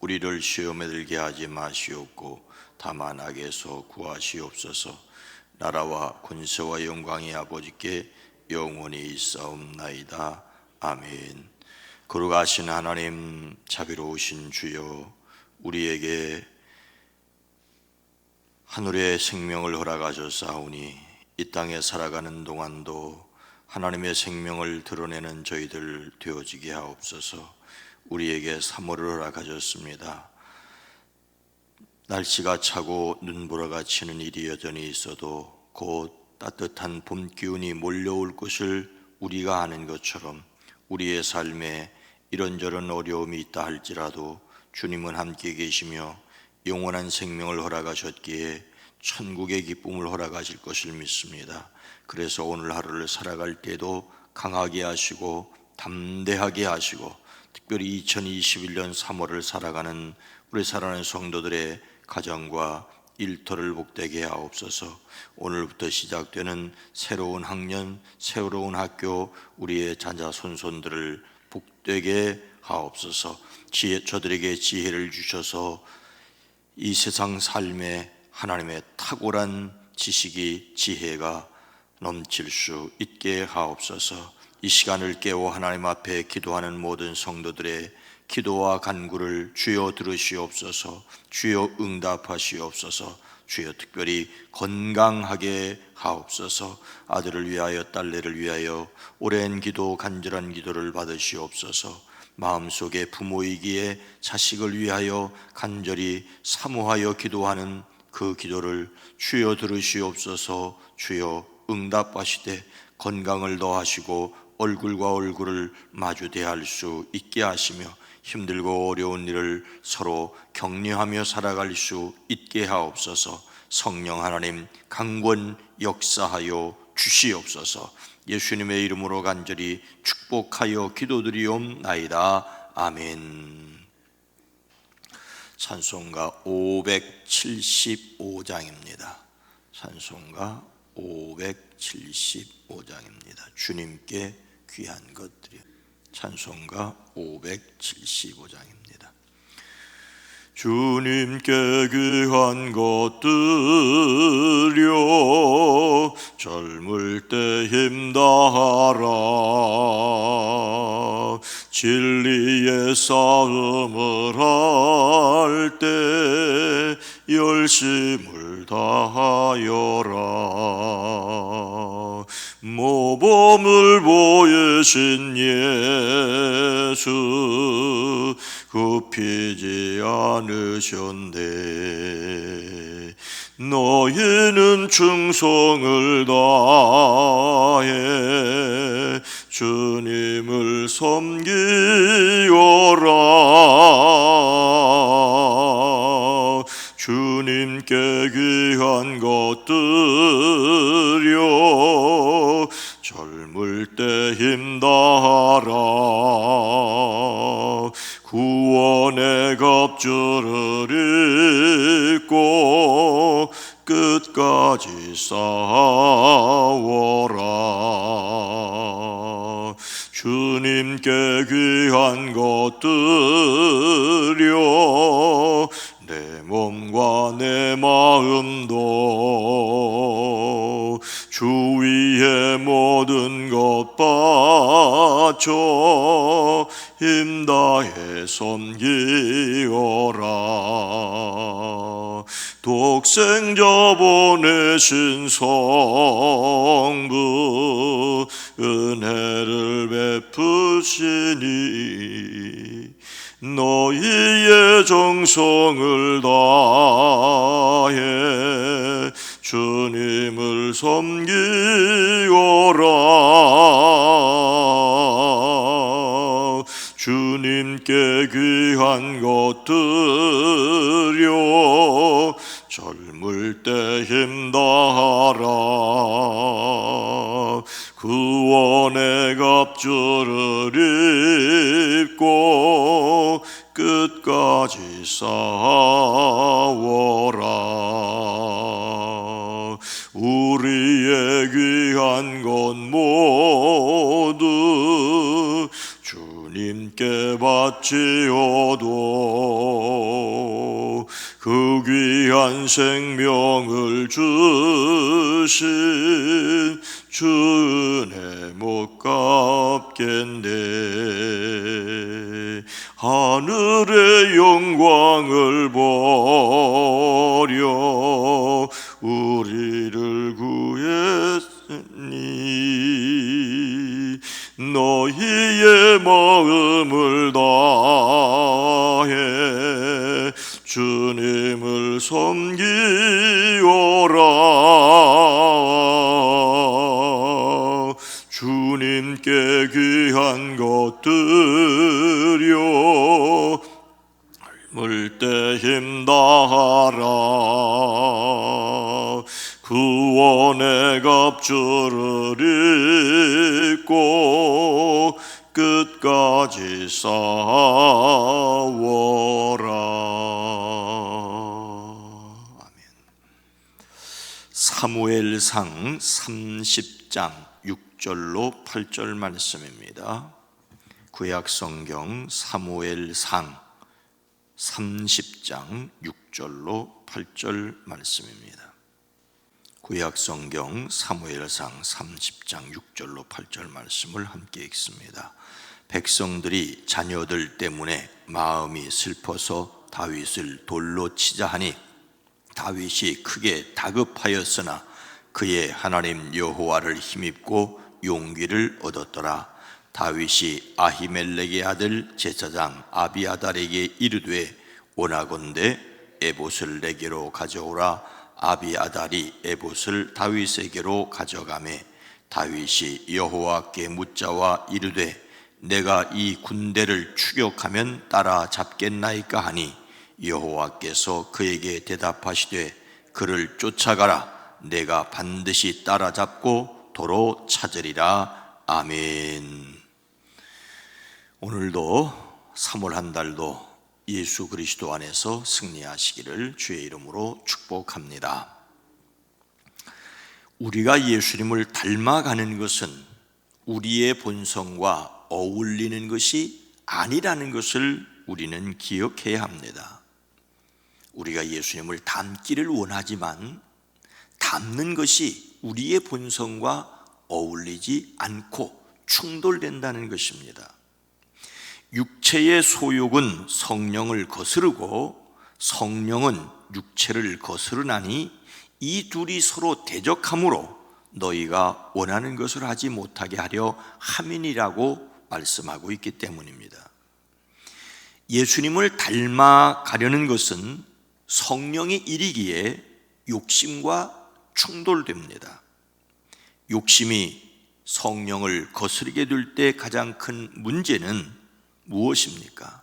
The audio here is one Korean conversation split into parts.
우리를 시험에 들게 하지 마시옵고 다만 악에서 구하시옵소서. 나라와 권세와 영광이 아버지께 영원히 있사옵나이다. 아멘. 거룩하신 하나님 자비로우신 주여 우리에게 하늘의 생명을 허락하셨사오니 이 땅에 살아가는 동안도 하나님의 생명을 드러내는 저희들 되어지게 하옵소서 우리에게 3월을 허락하셨습니다 날씨가 차고 눈보라가 치는 일이 여전히 있어도 곧 따뜻한 봄 기운이 몰려올 것을 우리가 아는 것처럼 우리의 삶에 이런저런 어려움이 있다 할지라도 주님은 함께 계시며 영원한 생명을 허락하셨기에 천국의 기쁨을 허락하실 것을 믿습니다. 그래서 오늘 하루를 살아갈 때도 강하게 하시고 담대하게 하시고 특별히 2021년 3월을 살아가는 우리 사랑하는 성도들의 가정과 일터를 복되게 하옵소서. 오늘부터 시작되는 새로운 학년, 새로운 학교, 우리의 자녀 손손들을 복되게 하옵소서. 지혜, 저들에게 지혜를 주셔서 이 세상 삶에 하나님의 탁월한 지식이 지혜가 넘칠 수 있게 하옵소서. 이 시간을 깨워 하나님 앞에 기도하는 모든 성도들의 기도와 간구를 주여 들으시옵소서 주여 응답하시옵소서 주여 특별히 건강하게 하옵소서 아들을 위하여 딸내를 위하여 오랜 기도 간절한 기도를 받으시옵소서 마음속에 부모이기에 자식을 위하여 간절히 사모하여 기도하는 그 기도를 주여 들으시옵소서 주여 응답하시되 건강을 더하시고 얼굴과 얼굴을 마주 대할 수 있게 하시며 힘들고 어려운 일을 서로 격려하며 살아갈 수 있게 하옵소서. 성령 하나님 강권 역사하여 주시옵소서. 예수님의 이름으로 간절히 축복하여 기도드리옵나이다. 아멘. 찬송가 575장입니다. 찬송가 575장입니다. 주님께 귀한 것들이 찬송가 575장입니다. 주님께 귀한 것들여 젊을 때 힘다하라 진리의 싸움을 할 때 열심을 다하여라 모범을 보이신 예수 굽히지 않으셨네. 너희는 충성을 다해 주님을 섬기어라. 주님께 귀한 것들여 독생자 보내신 성부 은혜를 베푸시니 너희의 정성을 다해 주님을 섬기어라. 주님께 귀한 것들여 젊 젊을 때 힘다하라. 구원의 갑주를 입고 끝까지 싸워라. 우리의 귀한 것 모두 주님께 바치어도 그 귀한 생명을 주신 주내 못 갚겠네. 하늘의 영광을 버려 우리를 구했으니 너희의 마음을 다해 주 섬기오라. 주님께 귀한 것들여 젊을 때 힘다하라. 구원의 갑주를 입고 끝까지 싸워라 아멘 사무엘상 30장 6절로 8절 말씀입니다 구약 성경 사무엘상 30장 6절로 8절 말씀입니다. 구약 성경 사무엘상 30장 6절로 8절 말씀을 함께 읽습니다. 백성들이 자녀들 때문에 마음이 슬퍼서 다윗을 돌로 치자 하니 다윗이 크게 다급하였으나 그의 하나님 여호와를 힘입고 용기를 얻었더라. 다윗이 아히멜렉의 아들 제사장 아비아달에게 이르되 원하건대 에봇을 내게로 가져오라 아비아달이 에봇을 다윗에게로 가져가매 다윗이 여호와께 묻자와 이르되 내가 이 군대를 추격하면 따라잡겠나이까 하니 여호와께서 그에게 대답하시되 그를 쫓아가라 내가 반드시 따라잡고 도로 찾으리라 아멘. 오늘도 3월 한 달도 예수 그리스도 안에서 승리하시기를 주의 이름으로 축복합니다. 우리가 예수님을 닮아가는 것은 우리의 본성과 어울리는 것이 아니라는 것을 우리는 기억해야 합니다. 우리가 예수님을 닮기를 원하지만 닮는 것이 우리의 본성과 어울리지 않고 충돌된다는 것입니다. 육체의 소욕은 성령을 거스르고 성령은 육체를 거스르나니 이 둘이 서로 대적함으로 너희가 원하는 것을 하지 못하게 하려 함이니라고 말씀하고 있기 때문입니다. 예수님을 닮아 가려는 것은 성령의 일이기에 욕심과 충돌됩니다. 욕심이 성령을 거스르게 될 때 가장 큰 문제는 무엇입니까?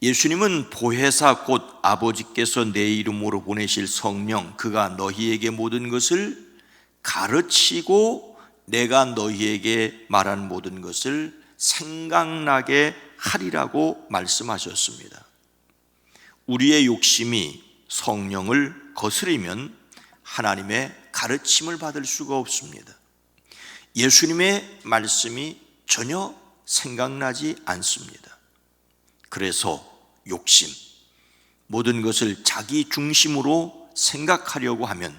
예수님은 보혜사 곧 아버지께서 내 이름으로 보내실 성령 그가 너희에게 모든 것을 가르치고 내가 너희에게 말한 모든 것을 생각나게 하리라고 말씀하셨습니다. 우리의 욕심이 성령을 거스리면 하나님의 가르침을 받을 수가 없습니다. 예수님의 말씀이 전혀 생각나지 않습니다. 그래서 욕심, 모든 것을 자기 중심으로 생각하려고 하면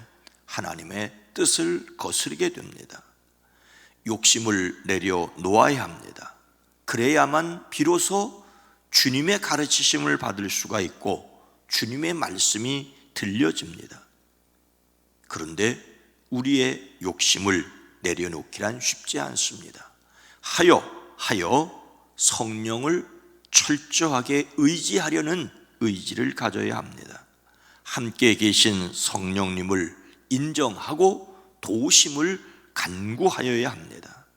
하나님의 뜻을 거스르게 됩니다. 욕심을 내려 놓아야 합니다. 그래야만 비로소 주님의 가르치심을 받을 수가 있고 주님의 말씀이 들려집니다. 그런데 우리의 욕심을 내려놓기란 쉽지 않습니다. 하여 하여 성령을 철저하게 의지하려는 의지를 가져야 합니다. 함께 계신 성령님을 인정하고 도우심을 간구하여야 합니다.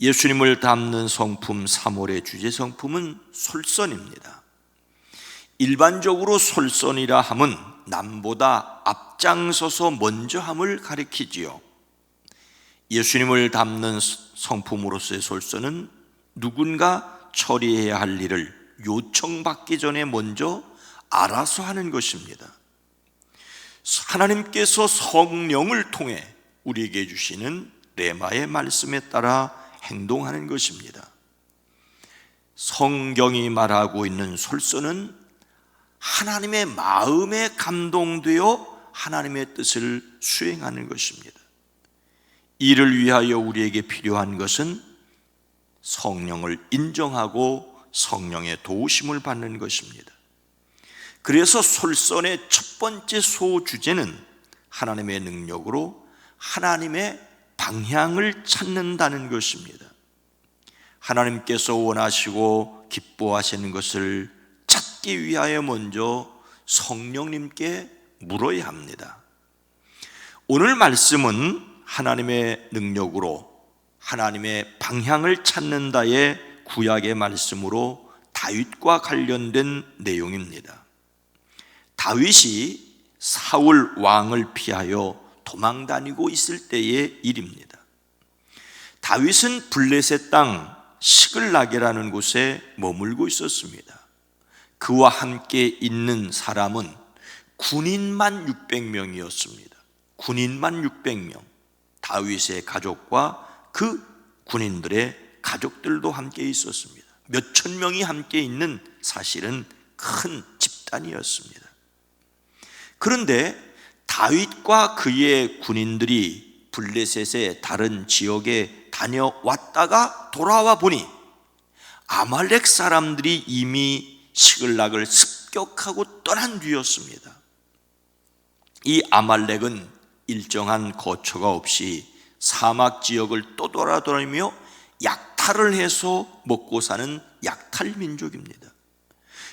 예수님을 담는 성품 3월의 주제 성품은 솔선입니다. 일반적으로 솔선이라 함은 남보다 앞장서서 먼저 함을 가리키지요. 예수님을 담는 성품으로서의 솔선은 누군가 처리해야 할 일을 요청받기 전에 먼저 알아서 하는 것입니다. 하나님께서 성령을 통해 우리에게 주시는 레마의 말씀에 따라 행동하는 것입니다. 성경이 말하고 있는 솔선은 하나님의 마음에 감동되어 하나님의 뜻을 수행하는 것입니다. 이를 위하여 우리에게 필요한 것은 성령을 인정하고 성령의 도우심을 받는 것입니다. 그래서 솔선의 첫 번째 소주제는 하나님의 능력으로 하나님의 방향을 찾는다는 것입니다. 하나님께서 원하시고 기뻐하시는 것을 찾기 위하여 먼저 성령님께 물어야 합니다. 오늘 말씀은 하나님의 능력으로 하나님의 방향을 찾는다의 구약의 말씀으로 다윗과 관련된 내용입니다. 다윗이 사울 왕을 피하여 도망 다니고 있을 때의 일입니다. 다윗은 블레셋 땅 시글락이라는 곳에 머물고 있었습니다. 그와 함께 있는 사람은 군인만 600명이었습니다. 군인만 600명. 다윗의 가족과 그 군인들의 가족들도 함께 있었습니다. 몇 천 명이 함께 있는 사실은 큰 집단이었습니다. 그런데 다윗과 그의 군인들이 블레셋의 다른 지역에 다녀왔다가 돌아와 보니 아말렉 사람들이 이미 시글락을 습격하고 떠난 뒤였습니다. 이 아말렉은 일정한 거처가 없이 사막 지역을 떠돌아다니며 약탈을 해서 먹고 사는 약탈 민족입니다.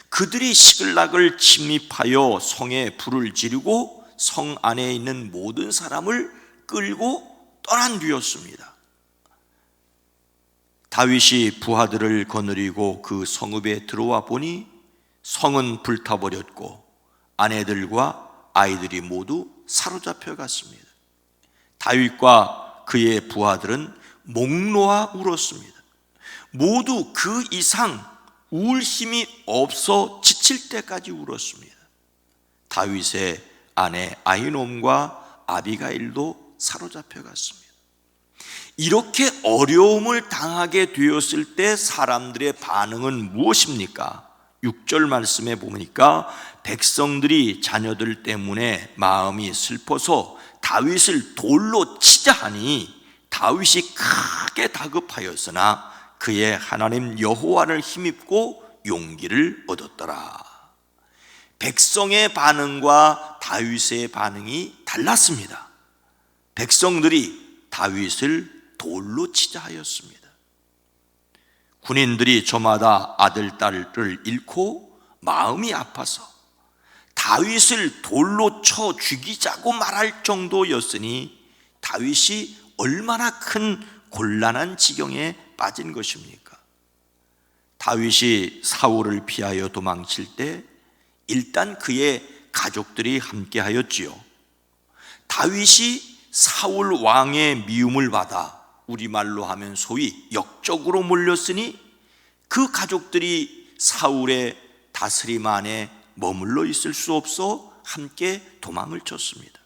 그들이 시글락을 침입하여 성에 불을 지르고 성 안에 있는 모든 사람을 끌고 떠난 뒤였습니다. 다윗이 부하들을 거느리고 그 성읍에 들어와 보니 성은 불타버렸고 아내들과 아이들이 모두 사로잡혀 갔습니다. 다윗과 그의 부하들은 목 놓아 울었습니다. 모두 그 이상 울 힘이 없어 지칠 때까지 울었습니다. 다윗의 아내 아이놈과 아비가일도 사로잡혀 갔습니다. 이렇게 어려움을 당하게 되었을 때 사람들의 반응은 무엇입니까? 6절 말씀에 보니까 백성들이 자녀들 때문에 마음이 슬퍼서 다윗을 돌로 치자 하니 다윗이 크게 다급하였으나 그의 하나님 여호와를 힘입고 용기를 얻었더라. 백성의 반응과 다윗의 반응이 달랐습니다. 백성들이 다윗을 돌로 치자 하였습니다. 군인들이 저마다 아들, 딸을 잃고 마음이 아파서 다윗을 돌로 쳐 죽이자고 말할 정도였으니 다윗이 얼마나 큰 곤란한 지경에 빠진 것입니까? 다윗이 사울을 피하여 도망칠 때 일단 그의 가족들이 함께 하였지요. 다윗이 사울 왕의 미움을 받아 우리말로 하면 소위 역적으로 몰렸으니 그 가족들이 사울의 다스림 안에 머물러 있을 수 없어 함께 도망을 쳤습니다.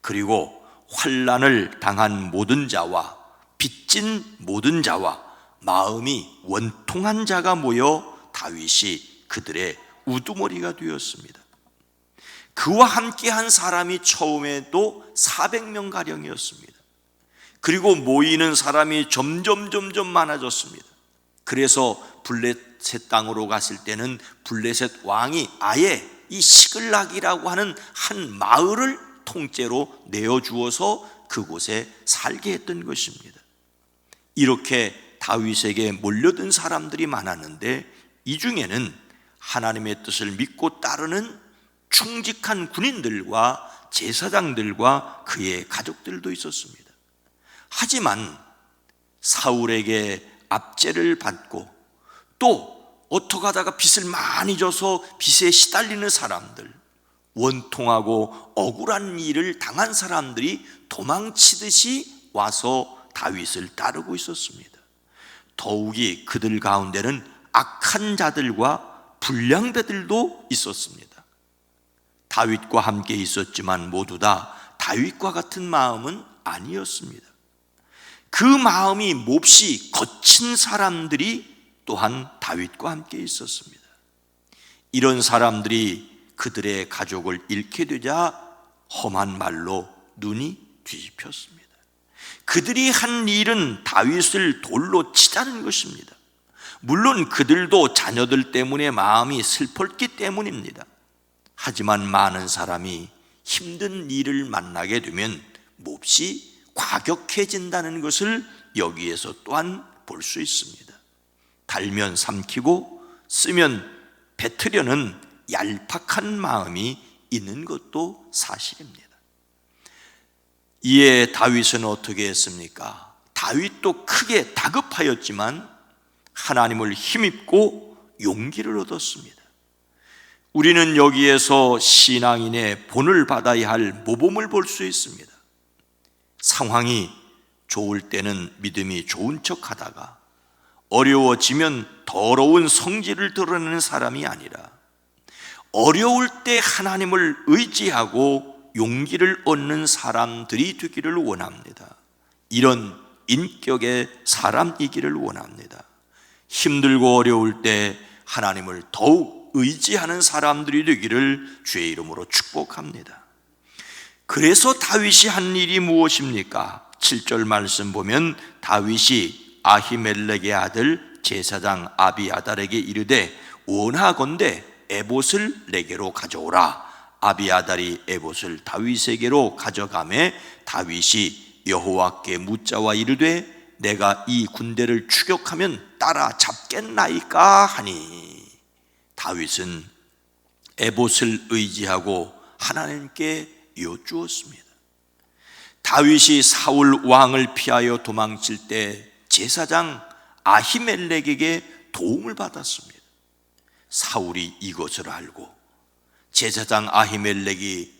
그리고 환란을 당한 모든 자와 빚진 모든 자와 마음이 원통한 자가 모여 다윗이 그들의 우두머리가 되었습니다. 그와 함께 한 사람이 처음에도 400명 가량이었습니다. 그리고 모이는 사람이 점점 점점 많아졌습니다. 그래서 블레셋 땅으로 갔을 때는 블레셋 왕이 아예 이 시글락이라고 하는 한 마을을 통째로 내어 주어서 그곳에 살게 했던 것입니다. 이렇게 다윗에게 몰려든 사람들이 많았는데 이 중에는 하나님의 뜻을 믿고 따르는 충직한 군인들과 제사장들과 그의 가족들도 있었습니다. 하지만 사울에게 압제를 받고 또 어떡하다가 빚을 많이 져서 빚에 시달리는 사람들, 원통하고 억울한 일을 당한 사람들이 도망치듯이 와서 다윗을 따르고 있었습니다. 더욱이 그들 가운데는 악한 자들과 불량배들도 있었습니다. 다윗과 함께 있었지만 모두 다 다윗과 같은 마음은 아니었습니다. 그 마음이 몹시 거친 사람들이 또한 다윗과 함께 있었습니다. 이런 사람들이 그들의 가족을 잃게 되자 험한 말로 눈이 뒤집혔습니다. 그들이 한 일은 다윗을 돌로 치자는 것입니다. 물론 그들도 자녀들 때문에 마음이 슬펐기 때문입니다. 하지만 많은 사람이 힘든 일을 만나게 되면 몹시 과격해진다는 것을 여기에서 또한 볼 수 있습니다. 달면 삼키고 쓰면 뱉으려는 얄팍한 마음이 있는 것도 사실입니다. 이에 다윗은 어떻게 했습니까? 다윗도 크게 다급하였지만 하나님을 힘입고 용기를 얻었습니다. 우리는 여기에서 신앙인의 본을 받아야 할 모범을 볼 수 있습니다. 상황이 좋을 때는 믿음이 좋은 척 하다가 어려워지면 더러운 성질을 드러내는 사람이 아니라 어려울 때 하나님을 의지하고 용기를 얻는 사람들이 되기를 원합니다. 이런 인격의 사람이기를 원합니다. 힘들고 어려울 때 하나님을 더욱 의지하는 사람들이 되기를 주의 이름으로 축복합니다. 그래서 다윗이 한 일이 무엇입니까? 7절 말씀 보면 다윗이 아히멜렉의 아들 제사장 아비아달에게 이르되 원하건대 에봇을 내게로 가져오라. 아비아달이 에봇을 다윗에게로 가져가매 다윗이 여호와께 묻자와 이르되 내가 이 군대를 추격하면 따라 잡겠나이까 하니 다윗은 에봇을 의지하고 하나님께 여쭈었습니다. 다윗이 사울 왕을 피하여 도망칠 때 제사장 아히멜렉에게 도움을 받았습니다. 사울이 이것을 알고 제사장 아히멜렉이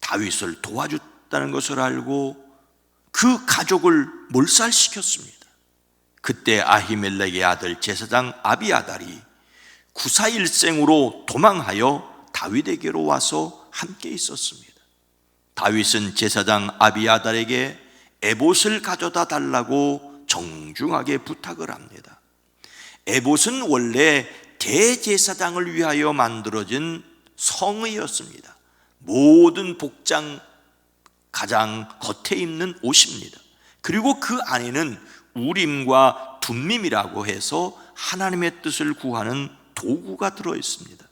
다윗을 도와줬다는 것을 알고 그 가족을 몰살시켰습니다. 그때 아히멜렉의 아들 제사장 아비아달이 구사일생으로 도망하여 다윗에게로 와서 함께 있었습니다. 다윗은 제사장 아비아달에게 에봇을 가져다 달라고 정중하게 부탁을 합니다. 에봇은 원래 대제사장을 위하여 만들어진 성의였습니다. 모든 복장 가장 겉에 입는 옷입니다. 그리고 그 안에는 우림과 둠밈이라고 해서 하나님의 뜻을 구하는 도구가 들어 있습니다.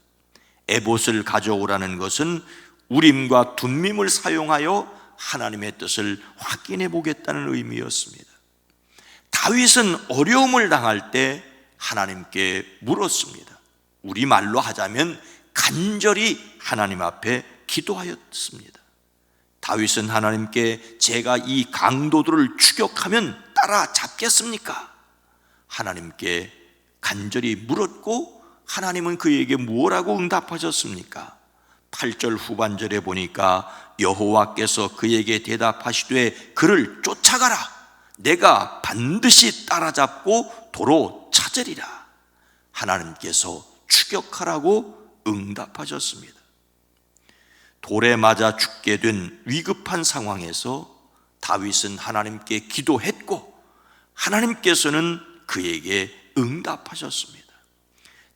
에봇을 가져오라는 것은 우림과 둠밈을 사용하여 하나님의 뜻을 확인해 보겠다는 의미였습니다. 다윗은 어려움을 당할 때 하나님께 물었습니다. 우리 말로 하자면 간절히 하나님 앞에 기도하였습니다. 다윗은 하나님께 제가 이 강도들을 추격하면 따라 잡겠습니까? 하나님께 간절히 물었고 하나님은 그에게 무엇라고 응답하셨습니까? 8절 후반절에 보니까 여호와께서 그에게 대답하시되 그를 쫓아가라 내가 반드시 따라잡고 도로 찾으리라 하나님께서 추격하라고 응답하셨습니다. 돌에 맞아 죽게 된 위급한 상황에서 다윗은 하나님께 기도했고 하나님께서는 그에게 응답하셨습니다.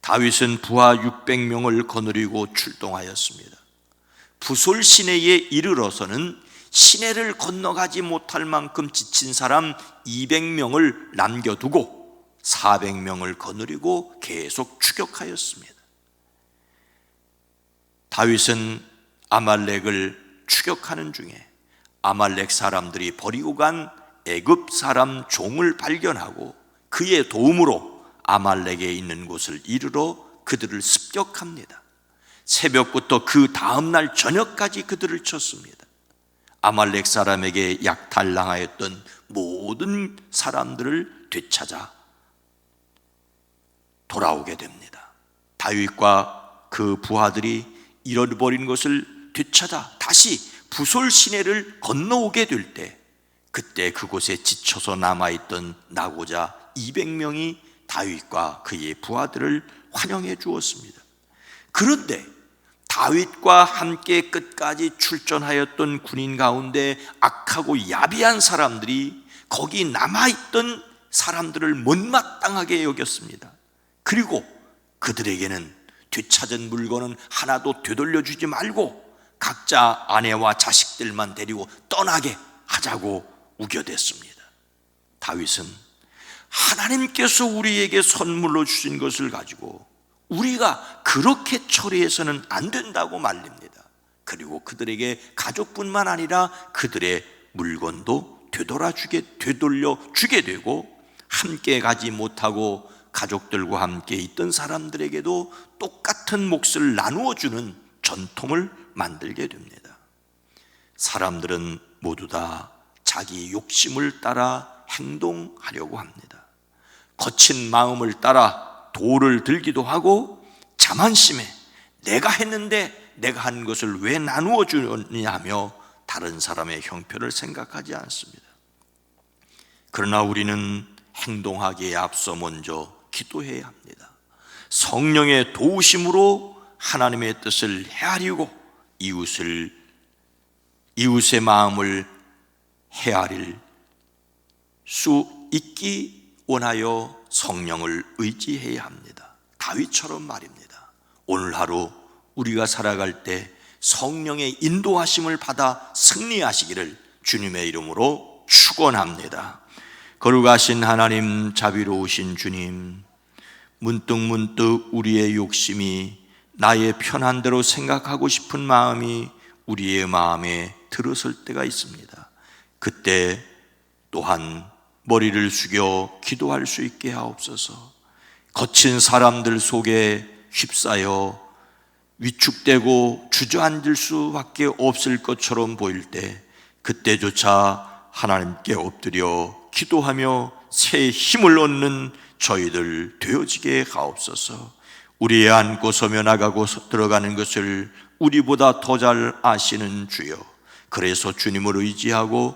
다윗은 부하 600명을 거느리고 출동하였습니다. 부솔 시내에 이르러서는 시내를 건너가지 못할 만큼 지친 사람 200명을 남겨두고 400명을 거느리고 계속 추격하였습니다. 다윗은 아말렉을 추격하는 중에 아말렉 사람들이 버리고 간 애굽 사람 종을 발견하고 그의 도움으로 아말렉에 있는 곳을 이르러 그들을 습격합니다. 새벽부터 그 다음 날 저녁까지 그들을 쳤습니다. 아말렉 사람에게 약탈당하였던 모든 사람들을 되찾아 돌아오게 됩니다. 다윗과 그 부하들이 잃어버린 것을 되찾아 다시 부솔 시내를 건너오게 될 때 그때 그곳에 지쳐서 남아있던 나고자 200명이 다윗과 그의 부하들을 환영해 주었습니다. 그런데 다윗과 함께 끝까지 출전하였던 군인 가운데 악하고 야비한 사람들이 거기 남아있던 사람들을 못마땅하게 여겼습니다. 그리고 그들에게는 되찾은 물건은 하나도 되돌려주지 말고 각자 아내와 자식들만 데리고 떠나게 하자고 우겨댔습니다. 다윗은 하나님께서 우리에게 선물로 주신 것을 가지고 우리가 그렇게 처리해서는 안 된다고 말립니다. 그리고 그들에게 가족뿐만 아니라 그들의 물건도 되돌아주게 되돌려 주게 되고 함께 가지 못하고 가족들과 함께 있던 사람들에게도 똑같은 몫을 나누어 주는 전통을 만들게 됩니다. 사람들은 모두 다 자기 욕심을 따라 행동하려고 합니다. 거친 마음을 따라 도를 들기도 하고 자만심에 내가 했는데 내가 한 것을 왜 나누어 주느냐 하며 다른 사람의 형편을 생각하지 않습니다. 그러나 우리는 행동하기에 앞서 먼저 기도해야 합니다. 성령의 도우심으로 하나님의 뜻을 헤아리고 이웃을 이웃의 마음을 헤아릴 수 있기 원하여 성령을 의지해야 합니다. 다윗처럼 말입니다. 오늘 하루 우리가 살아갈 때 성령의 인도하심을 받아 승리하시기를 주님의 이름으로 축원합니다. 거룩하신 하나님 자비로우신 주님 문득 문득 우리의 욕심이 나의 편한 대로 생각하고 싶은 마음이 우리의 마음에 들었을 때가 있습니다. 그때 또한 머리를 숙여 기도할 수 있게 하옵소서. 거친 사람들 속에 휩싸여 위축되고 주저앉을 수밖에 없을 것처럼 보일 때 그때조차 하나님께 엎드려 기도하며 새 힘을 얻는 저희들 되어지게 하옵소서. 우리의 안고 서며 나가고 들어가는 것을 우리보다 더 잘 아시는 주여. 그래서 주님을 의지하고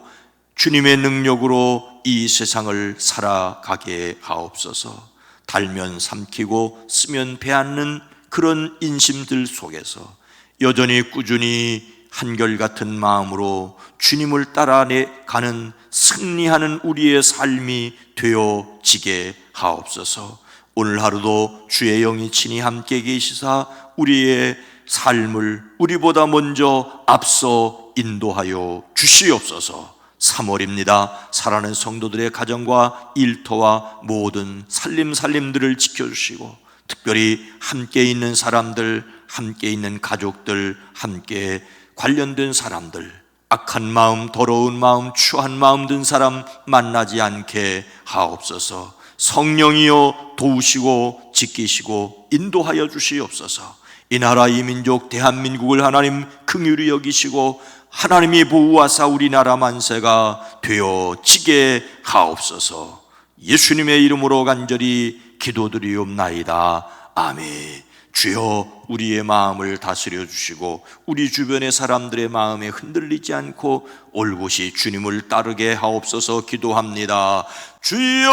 주님의 능력으로 이 세상을 살아가게 하옵소서. 달면 삼키고 쓰면 배앗는 그런 인심들 속에서 여전히 꾸준히 한결같은 마음으로 주님을 따라내 가는 승리하는 우리의 삶이 되어지게 하옵소서. 오늘 하루도 주의 영이 친히 함께 계시사 우리의 삶을 우리보다 먼저 앞서 인도하여 주시옵소서. 3월입니다. 사랑하는 성도들의 가정과 일터와 모든 살림 살림들을 지켜주시고 특별히 함께 있는 사람들, 함께 있는 가족들, 함께 관련된 사람들, 악한 마음, 더러운 마음, 추한 마음 든 사람 만나지 않게 하옵소서. 성령이여 도우시고 지키시고 인도하여 주시옵소서. 이 나라 이 민족 대한민국을 하나님 긍휼히 여기시고 하나님이 보호하사 우리나라 만세가 되어지게 하옵소서. 예수님의 이름으로 간절히 기도드리옵나이다. 아멘. 주여 우리의 마음을 다스려 주시고 우리 주변의 사람들의 마음에 흔들리지 않고 올곧이 주님을 따르게 하옵소서 기도합니다. 주여